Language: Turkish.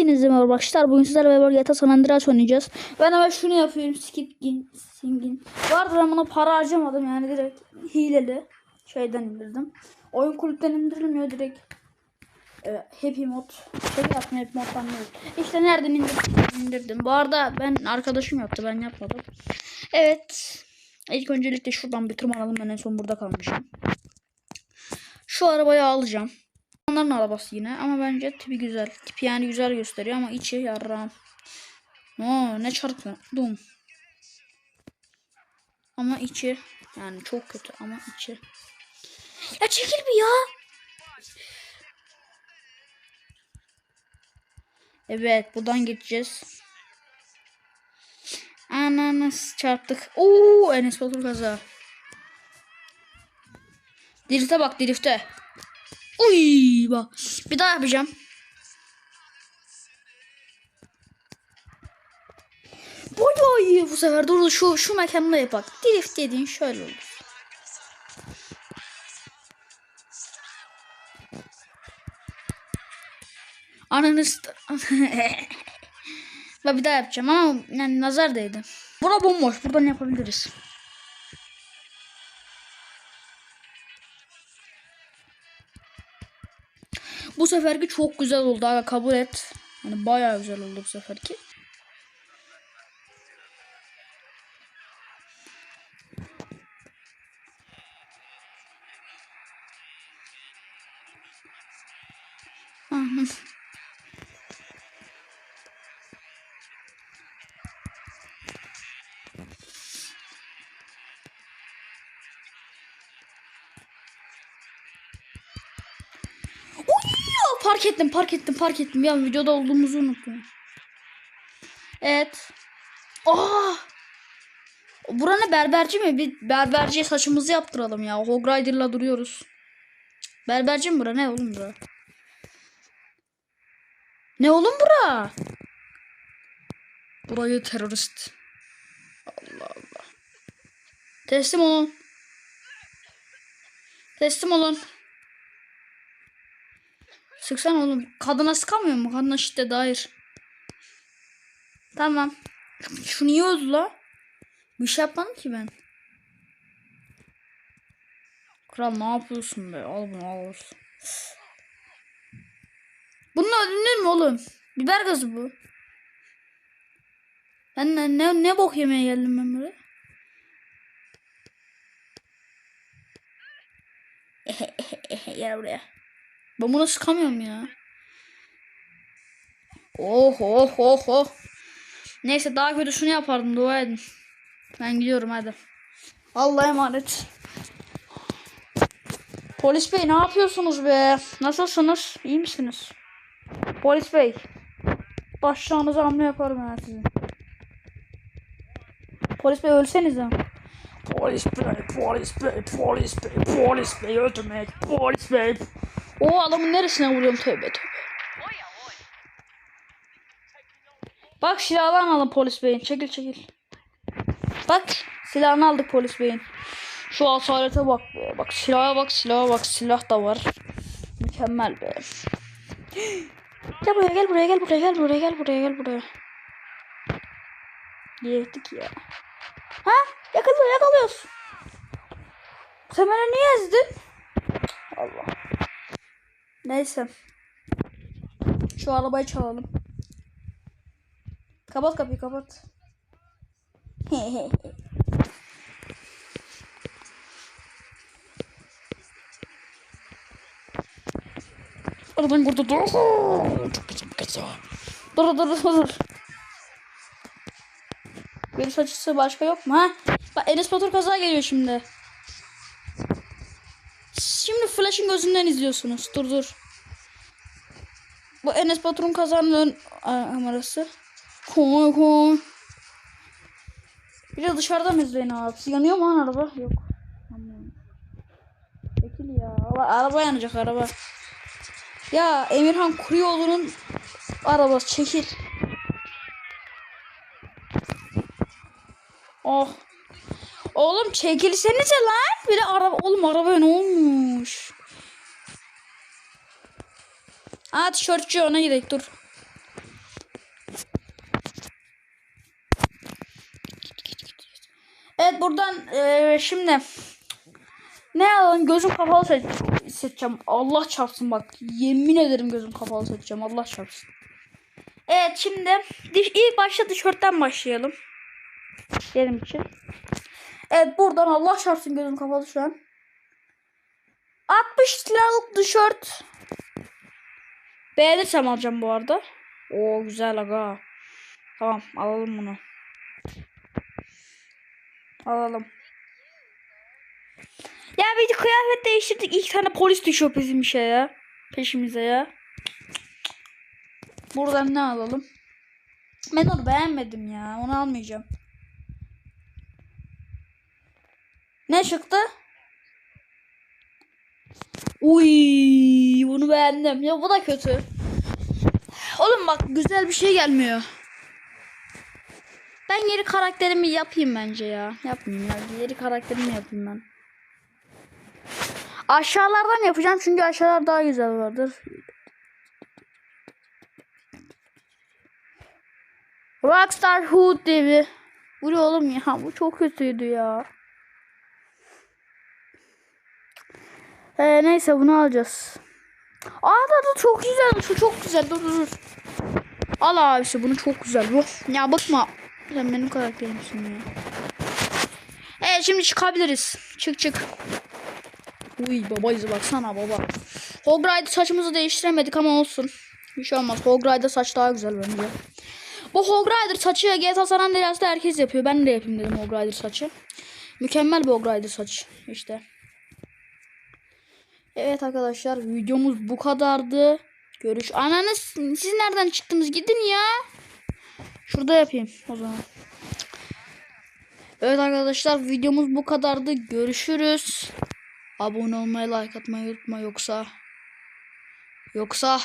Hepinize merhaba arkadaşlar. Bugün sizlerle beraber GTA San Andreas oynayacağız. Ben hemen şunu yapıyorum. Skip gin, singin. Vardı ben buna para harcamadım yani direkt hileli şeyden indirdim. Oyun kulüpten indirilmiyor direkt. E, happy mod. Şey yaptım happy moddan değil. İşte nereden indirdim, indirdim. Bu arada ben arkadaşım yaptı ben yapmadım. Evet. İlk öncelikle şuradan bir tırmanalım. Ben en son burada kalmışım. Şu arabayı alacağım. Onların arabası yine ama bence tipi güzel. Tipi yani güzel gösteriyor ama içi yarram. Oo, ne çarpı. Dum. Ama içi yani çok kötü ama içi. Ya çekil bir ya. Evet buradan geçeceğiz. Ananas çarptık. Oo Enes Batur kaza. Drift'e bak drift'e. Uy bak. Bir daha yapacağım. İyi bu sefer. Dur şu şu mekanda yapak. Drift dediğin şöyle olur. Ananı Bak bir daha yapacağım ama yani nazar değdi. Bura bomboş. Buradan yapabiliriz. Bu seferki çok güzel oldu aga kabul et. Yani bayağı güzel oldu bu seferki. Park ettim, park ettim, park ettim. Ya videoda olduğumuzu unuttum. Evet. Aa! Buranın berberci mi? Bir berberciye saçımızı yaptıralım ya. Hog Rider'la duruyoruz. Berberci mi bura? Ne oğlum bura? Ne oğlum bura? Burayı terörist. Allah Allah. Teslim olun. Teslim olun. Sıksan oğlum. Kadına sıkamıyor mu? Kadına şiddet dair. Tamam. Şu niye öldü la? Bir şey yapmadım ki ben. Kral ne yapıyorsun be? Al bunu al. Bununla öldürülür mü oğlum? Biber gazı bu. Ben ne, ne, ne bok yemeye geldim ben buraya? Gel buraya. Ben bunu sıkamıyorum ya. Oh oh oh oh. Neyse daha kötüsünü yapardım dua edin. Ben gidiyorum hadi. Allah'a emanet. Polis bey ne yapıyorsunuz be? Nasılsınız? İyi misiniz? Polis bey. Başlarınıza hamle yaparım ben sizin. Polis bey ölsenize. Polis bey, polis bey, polis bey, polis bey öldürmek, polis bey. O adamın neresine vuruyorum tövbe tövbe. Bak silahını alın polis beyin. Çekil çekil. Bak silahını aldık polis beyin. Şu asalete bak be. Bak silaha bak silaha bak silah da var. Mükemmel be. Gel buraya gel buraya gel buraya gel buraya gel buraya gel buraya. Yedik ya. Ha? Yakalıyor yakalıyoruz. Beni niye ezdin? Allah. Neyse. Şu arabayı çalalım. Kapat kapıyı kapat. Aradan kurtuldu. Çok güzel kaza. Dur dur dur dur. Görüş açısı başka yok mu ha? Bak Enes Batur kaza geliyor şimdi. Şimdi Flash'ın gözünden izliyorsunuz. Dur dur. Bu Enes Batur'un a- kamerası. Koy koy. Bir de dışarıdan izleyin abi. Yanıyor mu lan araba? Yok. Çekil ya. Ara- Araba yanacak araba. Ya Emirhan Kuruyoğlu'nun arabası çekil. Oh. Oğlum çekilsenize lan. Bir de araba oğlum arabaya ne olmuş? Aa tişörtçü ona gidelim dur. Evet buradan e, şimdi ne alalım gözüm kapalı seç seçeceğim. Allah çarpsın bak. Yemin ederim gözüm kapalı seçeceğim. Allah çarpsın. Evet şimdi ilk başta tişörtten başlayalım. Benim için. Evet buradan Allah çarpsın gözüm kapalı şu an. 60 liralık tişört Beğenirsem alacağım bu arada. Oo güzel aga. Tamam alalım bunu. Alalım. Ya bir de kıyafet değiştirdik. İlk tane polis düşüyor bizim işe ya. Peşimize ya. Buradan ne alalım? Ben onu beğenmedim ya. Onu almayacağım. Ne çıktı? Uy, bunu beğendim. Ya bu da kötü. Oğlum bak güzel bir şey gelmiyor. Ben yeri karakterimi yapayım bence ya. Yapmayayım ya. Yeri karakterimi yapayım ben. Aşağılardan yapacağım çünkü aşağılar daha güzel vardır. Rockstar Hood bir. Bu ne oğlum ya? Bu çok kötüydü ya. Ee, neyse bunu alacağız. Aa da, da çok güzel. Şu çok güzel. Dur dur dur. Al abisi bunu çok güzel. Of. Ya bakma. Sen benim karakterimsin ya. Evet şimdi çıkabiliriz. Çık çık. Uy baba izi baksana baba. Hog Rider saçımızı değiştiremedik ama olsun. Bir şey olmaz. Hog Rider saç daha güzel bence. Bu Hog Rider saçı GTA San Andreas'ta herkes yapıyor. Ben de yapayım dedim Hog Rider saçı. Mükemmel bir Hog Rider saç. İşte. Evet arkadaşlar videomuz bu kadardı. Görüş. Ananız siz nereden çıktınız? Gidin ya. Şurada yapayım o zaman. Evet arkadaşlar videomuz bu kadardı. Görüşürüz. Abone olmayı, like atmayı unutma yoksa yoksa